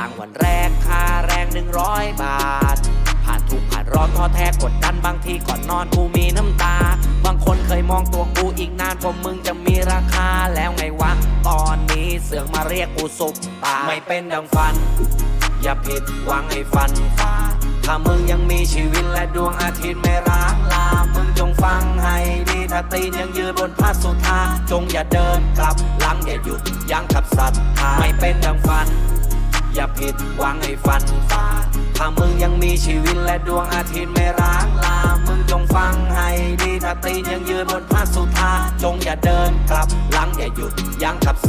ตังค์วันแรกค่าแรงหนึ่งร้อยบาท ผ่านทุกผ่านร้อนท้อแท้กดดันบางทีก่อนนอนกูมีน้ำตา บางคนเคยมองตัวกูอีกนานกว่ามึงจะมีราคาแล้วไงวะ ตอนนี้เสือกมาเรียกกูสุปตาไม่เป็นดังฝัน อย่าผิดหวังให้ฟันฟ้าถ้ามึงยังมีชีวิตและดวงอาทิตย์ไม่ร้างลา มึงจงฟังให้ดีถ้าตีนยังยืนบนพาสุธาจงอย่าเดินกลับหลังอย่าหยุดยั้งขับสัตว์ไม่เป็นดังฝัน อย่าผิดหวังให้ฟันฟ้าถ้ามึงยังมีชีวิตและดวงอาทิตย์ไม่ร้างลา มึงจงฟังให้ดีถ้าตีนยังยืน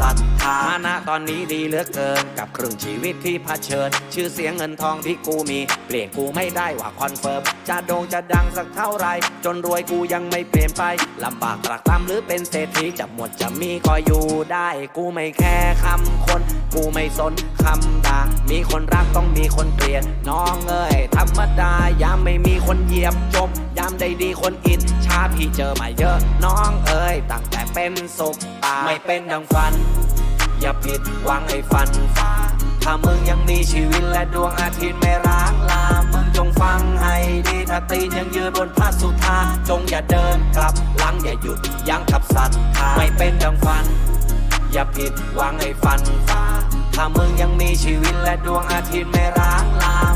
ยั้งขับสัตว์ฐานะตอนนี้ดีเหลือเกิน กับครึ่งชีวิตที่เผชิญ ชื่อเสียงเงินทองที่กูมี เปลี่ยนกูไม่ได้ว่าคอนเฟิร์ม จะโด่งจะดังสักเท่าไร จนรวยกูยังไม่เปลี่ยนไป ลำบากตรากตรำหรือเป็นเศรษฐีจะหมดจะมีก็อยู่ได้ กูไม่แค่คำคน กูไม่สนคำด่า มีคนรักต้องมีคนเกลียด น้องเอ้ยธรรมดายามไม่มีคนเหยียบจบยามได้ดีคนอินชาพี่เจอมาเยอะ น้องเอ้ยตั้งแต่ เป็นสุขตาไม่เป็นดังฝัน อย่าผิดหวังให้ฟันฟ้าถ้ามึงยังมีชีวิตและดวงอาทิตย์ไม่ร้างลา มึงจงฟังให้ดีถ้าตีนยังยืนบนพาสุธา จงอย่าเดินกลับหลังอย่าหยุดยั้งขับสัตว์ไม่เป็นดังฝัน อย่าผิดหวังให้ฟันฟ้าถ้ามึงยังมีชีวิตและดวงอาทิตย์ไม่ร้างลาม